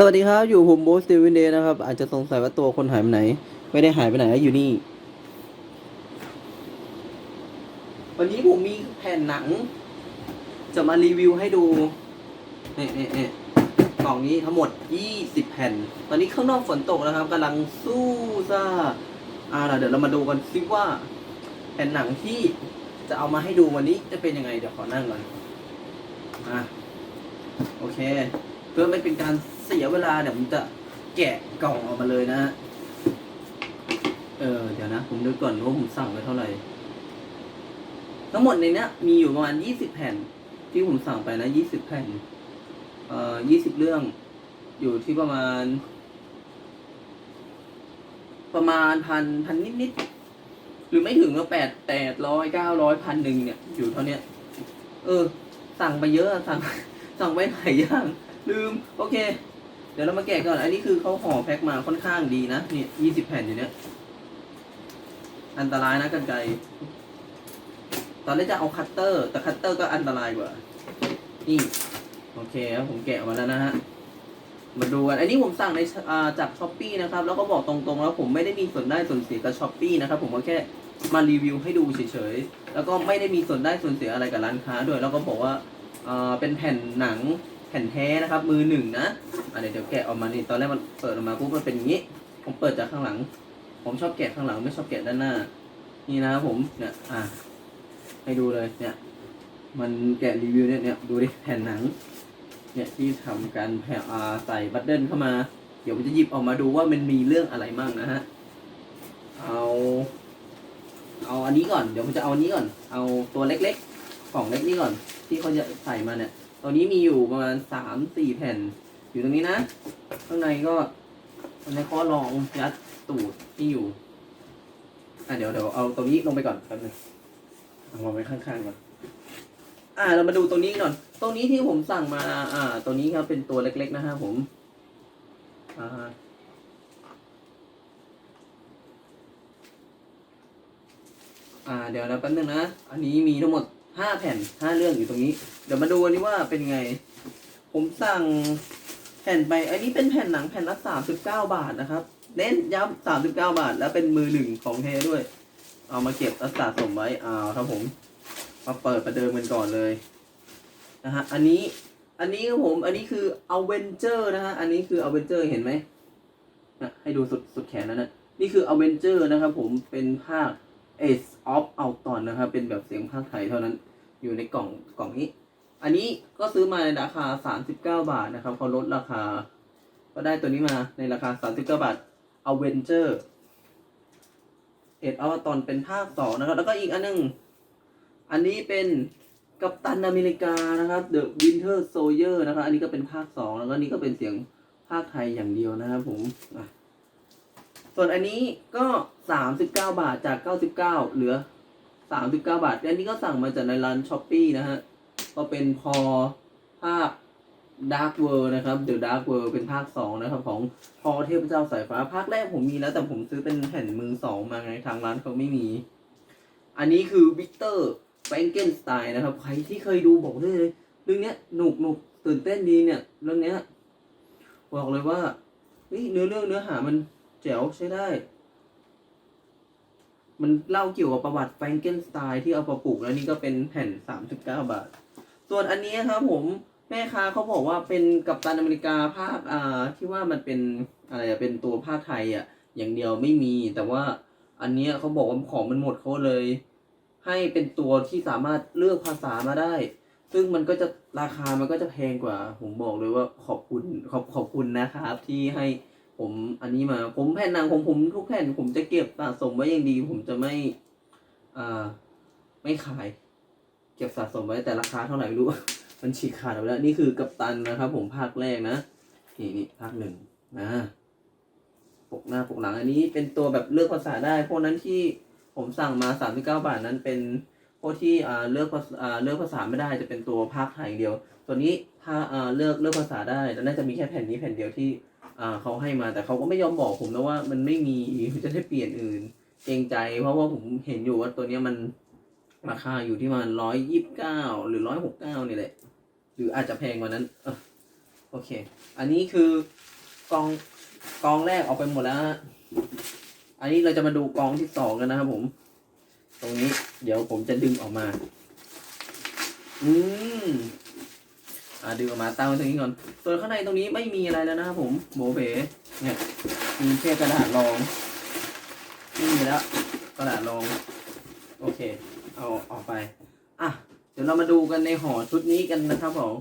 สวัสดีครับ อยู่ผมโบสตีวินเดย์นะครับ อาจจะสงสัยว่าตัวคนหายไปไหน ไม่ได้หายไปไหนอยู่นี่ วันนี้ผมมีแผ่นหนัง จะมารีวิวให้ดูเนี่ยเนี่ยเนี่ยกล่องนี้ทั้งหมด 20 แผ่น ตอนนี้ข้างนอกฝนตกนะครับกำลังสู้ซ่าอ่าล่ะเดี๋ยวเรามาดูกันซิว่า แผ่นหนังที่จะเอามาให้ดูวันนี้จะเป็นยังไง เดี๋ยวขอนั่งก่อนอะโอเค พื่อไม่เป็นการเสียเวลาเดี๋ยวผมจะแกะกล่องออกมาเลยนะฮะเออเดี๋ยวนะ ผมนึกก่อนว่าผมสั่งไปเท่าไหร่ ทั้งหมดในเนี้ยมีอยู่ประมาณยี่สิบแผ่น ที่ผมสั่งไปนะยี่สิบแผ่น เอ่อยี่สิบเรื่อง อยู่ที่ประมาณ ประมาณพันพันนิดนิดหรือไม่ถึงก็แปดแปดร้อยเก้าร้อยพันหนึ่งเนี่ย อยู่เท่าเนี้ย เออ สั่งไปเยอะอะสั่ง สั่งไปหลายอย่าง ลืม โอเค เดี๋ยวเรามาแกะก่อน อันนี้คือเขาห่อแพ็คมาค่อนข้างดีนะนี่ยี่สิบแผ่นอยู่เนี้ยอันตรายนะกันไกตอนแรกจะเอาคัตเตอร์ แต่คัตเตอร์ก็อันตรายกว่า นี่ โอเคครับผมแกะมาแล้วนะฮะ มาดูกัน อันนี้ผมสั่งในาจากช้อปปีนะครับ แล้วก็บอกตรงๆ แล้วผมไม่ได้มีส่วนได้ส่วนเสียกับช้อปปีนะครับ ผมก็แค่มารีวิวให้ดูเฉยๆ แล้วก็ไม่ได้มีส่วนได้ส่วนเสียอะไรกับร้านค้าด้วย แล้วก็บอกว่าเป็นแผ่นหนัง แผ่นแท้นะครับ มือหนึ่งนะอะเดี๋ยวเดี๋ยวแกะออกมานี่ตอนแรกมันเปิดออกมาปุ๊บมันเป็นอย่างนี้ ผมเปิดจากข้างหลัง ผมชอบแกะข้างหลังไม่ชอบแกะด้านหน้า นี่นะครับผมเนี่ยอะให้ดูเลยเนี่ย มันแกะรีวิวเนี่ยเนี่ยดูดิแผ่นหนัง เนี่ยที่ทำการแผ่อาใส่บัตเดิลเข้ามา เดี๋ยวผมจะหยิบออกมาดูว่ามันมีเรื่องอะไรมั่งนะฮะเอาเอาอันนี้ก่อน เดี๋ยวผมจะเอาอันนี้ก่อน เอาตัวเล็กๆกล่องเล็กนี้ก่อน ที่เขาจะใส่มาเนี่ย ตัวนี้มีอยู่ประมาณสามสี่แผ่น อยู่ตรงนี้นะ ข้างในก็ข้างในข้อรองยัดตูดที่อยู่ อะเดี๋ยวเดี๋ยวเอาตัวนี้ลงไปก่อนแป๊บนึงเอามาไว้ข้างๆก่อน อ่าเรามาดูตัวนี้ก่อนตรงนี้ที่ผมสั่งมา อ่า ตัวนี้ครับเป็นตัวเล็กๆนะฮะผม อ่าอ่าเดี๋ยวนะแป๊บนึงนะ อันนี้มีทั้งหมด ห้าแผ่นห้าเรื่องอยู่ตรงนี้ เดี๋ยวมาดูกันนี้ว่าเป็นไง ผมสั่งแผ่นไป อันนี้เป็นแผ่นหนังแผ่นละสามสิบเก้าบาทนะครับ เน้นย้ำสามสิบเก้าบาท แล้วเป็นมือหนึ่งของแท้ด้วย เอามาเก็บรักษาสมไว้อ่าครับผม มาเปิดประเดิมกันก่อนเลยนะฮะ อันนี้ อันนี้ครับผม อันนี้คือ a v e n g e r นะฮะ อันนี้คือ a v e n g e r เห็นไหมนะให้ดูสุดสุดแขนนั้นนะนี่คือ a v e n g e r นะครับผม เป็นภาค Ace of Ultron นะครับ เป็นแบบเสียงภาคไทยเท่านั้นอยู่ในกล่องกล่องนี้ อันนี้ก็ซื้อมาในราคา 39 บาทนะครับเขาลดราคา ก็ได้ตัวนี้มาในราคา 39 บาท Avenger เอ็ดอวตอนเป็นภาคสองนะครับ แล้วก็อีกอันหนึง อันนี้เป็นกัปตันอเมริกานะครับ The Winter Soldier นะครับ อันนี้ก็เป็นภาคสองแล้วก็นี่ก็เป็นเสียงภาคไทยอย่างเดียวนะครับผมอะ ส่วนอันนี้ก็ 39 บาทจาก 99 เหลือ 39 บาท อันนี้ก็สั่งมาจากในร้านช้อปปีนะฮะ ก็เป็นพอภาค Dark World นะครับ The Dark World เป็นภาคสองนะครับ ของพอเทพเจ้าสายฟ้า ภาคแรกผมมีแล้วแต่ผมซื้อเป็นแผ่นมือสองมาไงทางร้านเขาไม่มี อันนี้คือวิกเตอร์แฟรงเกนสไตน์นะครับ ใครที่เคยดูบอกได้เลย เรื่องเนี้ยหนุกหนุกตื่นเต้นดีเนี่ย เรื่องเนี้ยบอกเลยว่าเนื้อเรื่องเนื้อหามัน แจ๋วใช้ได้ มันเล่าเกี่ยวกับประวัติแฟรงเกนสไตน์ที่เอามาปลูกแล้วนี่ก็เป็นแผ่น 39 บาท ส่วนอันนี้ครับผมแม่ค้าเขาบอกว่าเป็นกัปตันอเมริกาภาคอ่าที่ว่ามันเป็นอะไรอะเป็นตัวภาคไทยอะ อย่างเดียวไม่มี แต่ว่าอันเนี้ยเขาบอกว่าของมันหมดเขาเลย ให้เป็นตัวที่สามารถเลือกภาษามาได้ ซึ่งมันก็จะราคามันก็จะแพงกว่า ผมบอกเลยว่าขอบคุณขอบขอบคุณนะครับที่ให้ ผมอันนี้มาผมแผ่นหนังของผมทุกแผ่นผมจะเก็บสะสมไว้อย่างดี ผมจะไม่อ่าไม่ขาย เก็บสะสมไว้แต่ราคาเท่าไหร่ไม่รู้ มันฉีกขาดไปแล้วนี่คือกัปตันนะครับ ผมภาคแรกนะนี่นี่ภาคหนึ่งนะปกหน้าปกหลังอันนี้เป็นตัวแบบเลือกภาษาได้พวกนั้นที่ผมสั่งมาสามสิบเก้าบาทนั้นเป็นพวกที่อ่าเลือกภาษาเลือกภาษาไม่ได้จะเป็นตัวภาคไทยอย่างเดียว ตัวนี้ถ้าอ่าเลือกเลือกภาษาได้แล้วน่าจะมีแค่แผ่นนี้แผ่นเดียวที่ อ่าเขาให้มาแต่เขาก็ไม่ยอมบอกผมนะว่ามันไม่มีจะได้เปลี่ยนอื่น เกรงใจ เพราะว่าผมเห็นอยู่ว่าตัวเนี้ยมันราคาอยู่ที่มันร้อยยี่สิบเก้าหรือร้อยหกเก้านี่แหละ หรืออาจจะแพงกว่านั้นอโอเค อันนี้คือกองกองแรกออกไปหมดแล้ว อันนี้เราจะมาดูกองที่สองกันนะครับผม ตรงนี้ เดี๋ยวผมจะดึงออกมา อืม อ่าดึงออกมาตั้งไว้ตรงนี้ก่อนส่วนข้างในตรงนี้ไม่มีอะไรแล้วนะครับผมโบเบเนี่ยมีแค่กระดาษรองไม่มีแล้วกระดาษรองโอเค เอาออกไปอะเดี๋ยวเรามาดูกันในห่อชุดนี้กันนะครับผม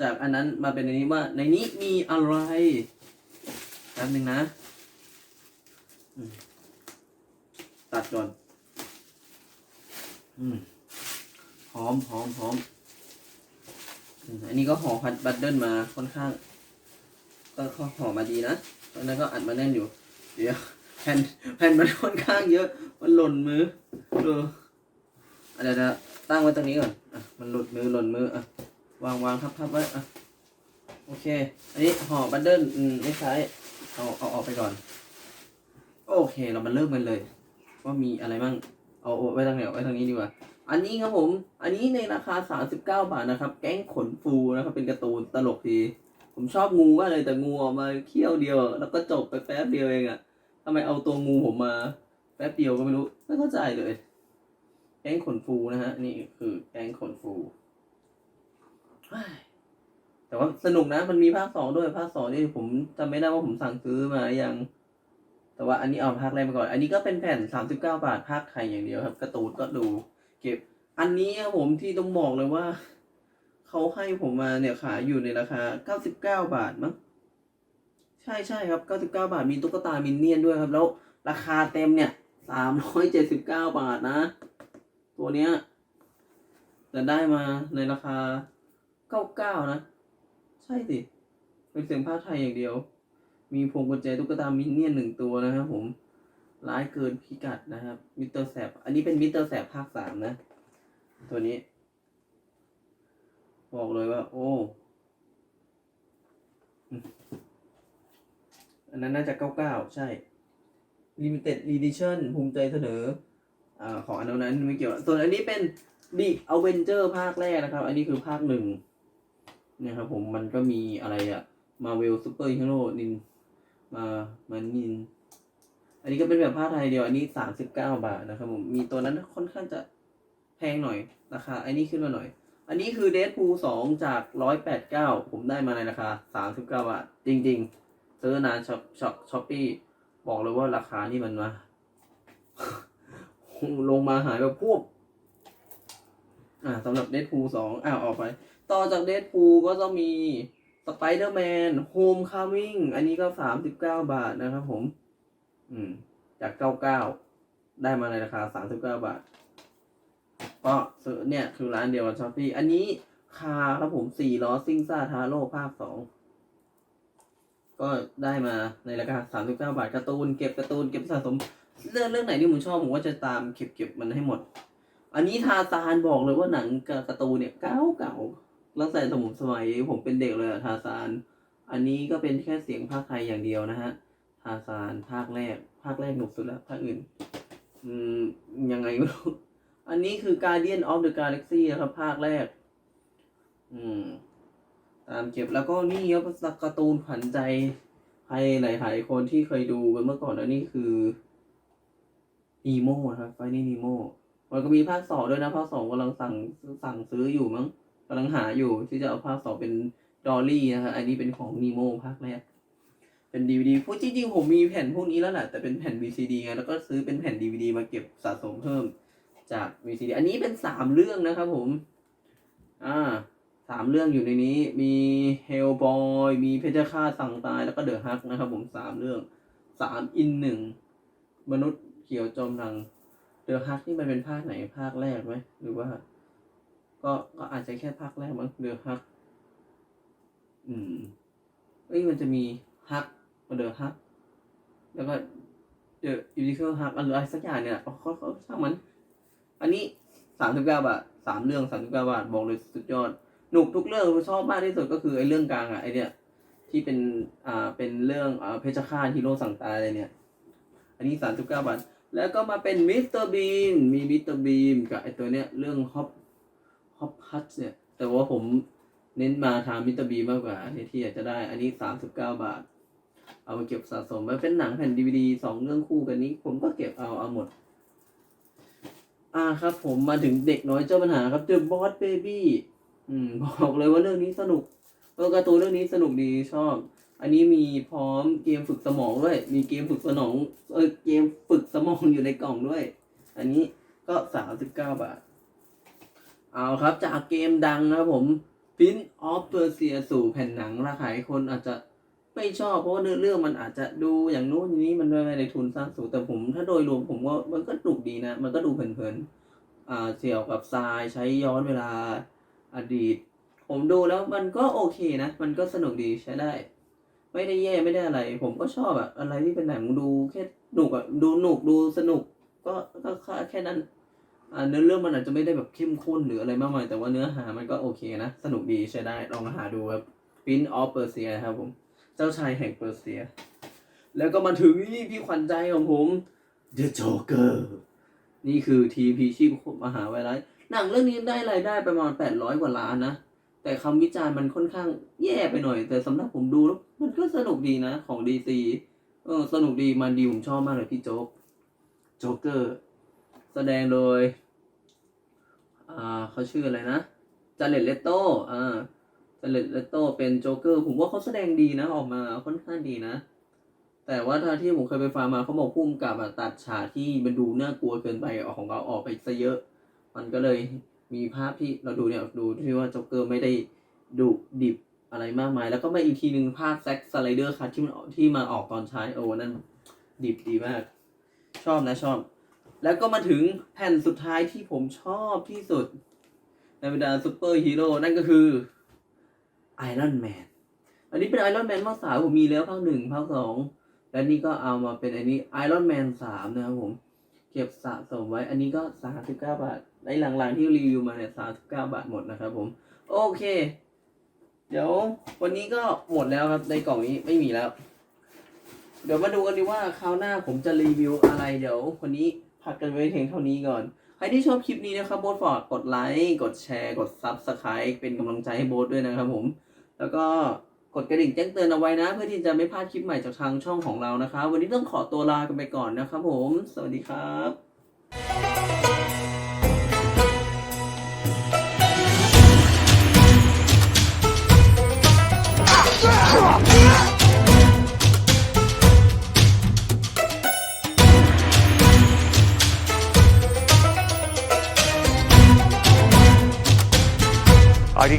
จากอันนั้นมาเป็นอันนี้ว่าในนี้มีอะไรแป๊บหนึ่งนะตัดก่อนอืมหอมหอมหอม อันนี้ก็ห่อพัดบัตเดิลมาค่อนข้าง ก็ห่อมาดีนะตอนนั้นก็อัดมาแน่นอยู่ เดี๋ยวแผ่นแผ่นมันค่อนข้างเยอะ มันหล่นมือเออเดี๋ยวจะตั้งไว้ตรงนี้ก่อนอะมันหลุดมือหล่นมืออะวางวางทับทับไว้อะโอเค อันนี้ห่อบัตเดิลอืมไม่ใช้เอาเอาออกไปก่อน โอเคเรามาเริ่มกันเลย ว่ามีอะไรบ้างเอาไว้ทางไหนไว้ทางนี้ดีกว่า อันนี้ครับผม อันนี้ในราคา 39 บาทนะครับ แก๊งขนฟูนะครับ เป็นการ์ตูนตลกดี ผมชอบงูมากเลยแต่งูออกมาเขี้ยวเดียว แล้วก็จบไปแป๊บเดียวเองอะทำไมเอาตัวงูผมมา แป๊บเดียวก็ไม่รู้ไม่เข้าใจเลย แก๊งขนฟูนะฮะ นี่คือแก๊งขนฟู แต่ว่าสนุกนะ มันมีภาคสองด้วยภาคสองนี่ผมจำไม่ได้ว่าผมสั่งซื้อมาหรือยังแต่ว่าอันนี้เอาภาคแรกไปก่อน อันนี้ก็เป็นแผ่น 39 บาทภาคไทยอย่างเดียวครับการ์ตูนก็ดู เก็บ อันนี้ครับผมที่ต้องบอกเลยว่าเขาให้ผมมาเนี่ยขายอยู่ในราคา99บาทมั้งใช่ใช่ครับ99บาทมีตุ๊กตามินเนี่ยนด้วยครับ แล้วราคาเต็มเนี่ย379บาทนะ ตัวเนี้ยแต่ได้มาในราคา99นะ ใช่สิเป็นเสียงภาคไทยอย่างเดียว มีพวงกุญแจตุ๊กตามินเนี่ยนหนึ่งตัวนะครับผม ร้ายเกินพิกัดนะครับ มิสเตอร์แสบ อันนี้เป็นมิสเตอร์แสบภาคสามนะ ตัวนี้ บอกเลยว่า โอ้ อันนั้นน่าจะเก้าเก้าใช่ Limited Edition ภูมิใจเสนออ่าของอันนั้นไม่เกี่ยว ส่วนอันนี้เป็น The Avenger ภาคแรกนะครับ อันนี้คือภาคหนึ่งนะครับผมมันก็มีอะไรอะ Marvel Super Hero นินมามานิน อันนี้ก็เป็นแบบผ้าไทยเดียว อันนี้สามสิบเก้าบาทนะครับผม มีตัวนั้นค่อนข้างจะแพงหน่อยราคา อันนี้ขึ้นมาหน่อย อันนี้คือเด p พูสองจากร้อยแปดเก้าผมได้มาในราคาสามสิบเก้าบาท จริง ๆ ซื้อนานช็อปช็อปช้อปปี้บอกเลยว่าราคานี่มันมาลงมาหายแบบพวกอ่าสำหรับเด p พูสองอ้าวออกไป ต่อจากเด p พูก็ต้องมีสไปเดอร์แมนโฮมค m มิ่งอันนี้ก็สามสิบเก้าบาทนะครับผม อืม จากเก้าเก้าได้มาในราคาสามสิบเก้าบาท ก็ซื้อเนี่ยคือร้านเดียวกับช้อปปี้อันนี้คาครับผมสี่ล้อซิ่งซ่าทาโร่ภาคสองก็ได้มาในราคาสามสิบเก้าบาทการ์ตูนเก็บการ์ตูนเก็บสะสม เรื่องเรื่องไหนที่ผมชอบผมก็จะตามเก็บเก็บมันให้หมด อันนี้ทาซานบอกเลยว่าหนังกับการ์ตูนเนี่ยเก่าเก่าตั้งแต่สมุนสมัยผมเป็นเด็กเลยอะทาซาน อันนี้ก็เป็นแค่เสียงภาคไทยอย่างเดียวนะฮะ ทาซานภาคแรก ภาคแรกหนุกสุดแล้วภาคอื่น อืม ยังไงไม่รู้ อันนี้คือ Guardian of the Galaxy นะครับ ภาคแรก อืม ตามเก็บแล้วก็นี่ครับการ์ตูนขวัญใจใครหลายๆคนที่เคยดูกันเมื่อก่อนอันนี้คือนีโม่ครับไฟนี่นีโม่มันก็มีภาคสองด้วยนะ ภาคสองกำลังสั่งสั่งซื้ออยู่มั้งกำลังหาอยู่ที่จะเอาภาคสองเป็นดอลลี่นะฮะอันนี้เป็นของนีโม่ภาคแรก เป็นดีวดีพูดจริงๆผมมีแผ่นพวกนี้แล้วแหละแต่เป็นแผ่น VCD ไงแล้วก็ซื้อเป็นแผ่น DVD มาเก็บสะสมเพิ่มจาก VCD อันนี้เป็นสามเรื่องนะครับผม อ่าสามเรื่องอยู่ในนี้มี Hellboy มีเพชฌฆาตสั่งตายแล้วก็เดอะฮักนะครับผมสามเรื่องสามอินหนึ่งมนุษย์เขียวจอมหลังเดอะฮักนี่มันเป็นภาคไหนภาคแรกไหมหรือว่า ก็ก็อาจจะแค่ภาคแรกมั้งเดอะฮักอืมเอ้ยมันจะมีฮัก เดอฮักแล้วก็เดอยูนิเคิลฮักอะไรสักอย่างเนี่ยเขาเขาเขาช่างมัน อันนี้สามสิบเก้าบาทสามเรื่องสามสิบเก้าบาทบอกเลยสุดยอดหนุกทุกเรื่องชอบมากที่สุดก็คือไอ้เรื่องกลางอะไอเนี่ยที่เป็นอ่าเป็นเรื่องอ่าเพชฌฆาตฮีโร่สั่งตายอะไรเนี่ย อันนี้สามสิบเก้าบาทแล้วก็มาเป็นมิสเตอร์บีมมีมิสเตอร์บีมกับไอตัวเนี้ยเรื่องฮอปฮอปฮัทเนี่ย แต่ว่าผมเน้นมาทางมิสเตอร์บีมากกว่าที่อยากจะได้ อันนี้สามสิบเก้าบาท เอามาเก็บสะสมไว้เป็นหนังแผ่นดีวดีสองเรื่องคู่กันนี้ ผมก็เก็บเอาเอาหมด อ่าครับ ผมมาถึงเด็กน้อยเจ้าปัญหาครับ The Boss Baby อืมบอกเลยว่าเรื่องนี้สนุกเออการ์ตูนเรื่องนี้สนุกดีชอบ อันนี้มีพร้อมเกมฝึกสมองด้วย มีเกมฝึกสมองเออเกมฝึกสมองอยู่ในกล่องด้วย อันนี้ก็สามสิบเก้าบาท เอาครับจากเกมดังนะครับผม Prince of Persia สู่แผ่นหนังราคาคนอาจจะ ไม่ชอบเพราะว่าเนื้อเรื่องมันอาจจะดูอย่างนู้นอย่างนี้มันไม่ได้ทุนสร้างสูงแต่ผม ถ้าโดยรวมผมว่ามันก็สนุกดีนะ มันก็ดูเพลินๆอ่าเกี่ยวกับทรายใช้ย้อนเวลาอดีต ผมดูแล้วมันก็โอเคนะ มันก็สนุกดีใช้ได้ ไม่ได้แย่ไม่ได้อะไร ผมก็ชอบอะอะไรที่เป็นหนังดูแค่หนุกอะดูหนุกดูสนุก ก็ก็แค่แค่นั้นอ่าเนื้อเรื่องมันอาจจะไม่ได้แบบเข้มข้นหรืออะไรมากมายแต่ว่าเนื้อหามันก็โอเคนะ สนุกดีใช้ได้ลองหาดูครับ Prince of Persia ครับผม เจ้าชายแห่งเปอร์เซีย แล้วก็มาถึงนี่พี่ขวัญใจของผม The Joker นี่คือทีพีชีพมหาวิทยาลัยหนังเรื่องนี้ได้รายได้ประมาณ 800 กว่าล้านนะ แต่คำวิจารณ์มันค่อนข้างแย่ไปหน่อย แต่สำหรับผมดูแล้วมันก็สนุกดีนะของดีซีเออสนุกดีมันดีผมชอบมากเลยพี่โจ๊ก โจ๊กเกอร์ แสดงโดย อ่าเขาชื่ออะไรนะจาเลตเลตโตอ่า เลตเลตโตเป็นโจ๊กเกอร์ผมว่าเขาแสดงดีนะออกมาค่อนข้างดีนะ แต่ว่าถ้าที่ผมเคยไปฟังมาเขาบอกพุ่มกับตัดฉากที่มันดูน่ากลัวเกินไปเอาของเราออกไปซะเยอะ มันก็เลยมีภาพที่เราดูเนี่ยดูที่ว่าโจ๊กเกอร์ไม่ได้ดุดิบอะไรมากมาย แล้วก็มาอีกทีหนึ่งภาพแซ็กสไลเดอร์คัทที่มันที่มาออกตอนท้ายโอ้นั่นดิบดีมาก ชอบนะชอบ แล้วก็มาถึงแผ่นสุดท้ายที่ผมชอบที่สุดในบรรดาซูเปอร์ฮีโร่นั่นก็คือ ไอรอนแมนอันนี้เป็นไอรอนแมนภาคสามผมมีแล้วภาคหนึ่งภาคสองและนี่ก็เอามาเป็นอันนี้ไอรอนแมนสามนะครับผม เก็บสะสมไว้ อันนี้ก็สามสิบเก้าบาทในหลังๆที่รีวิวมาเนี่ยสามสิบเก้าบาทหมดนะครับผม โอเค เดี๋ยววันนี้ก็หมดแล้วครับในกล่องนี้ไม่มีแล้ว เดี๋ยวมาดูกันดีว่าคราวหน้าผมจะรีวิวอะไรเดี๋ยววันนี้พักกันไว้เพียงเท่านี้ก่อน ใครที่ชอบคลิปนี้นะครับโบสฝากกดไลค์กดแชร์ กด Subscribe เป็นกำลังใจให้โบสด้วยนะครับผม แล้วก็กดกระดิ่งแจ้งเตือนเอาไว้นะ เพื่อที่จะไม่พลาดคลิปใหม่จากทางช่องของเรานะครับวันนี้ต้องขอตัวลากันไปก่อนนะครับผม สวัสดีครับ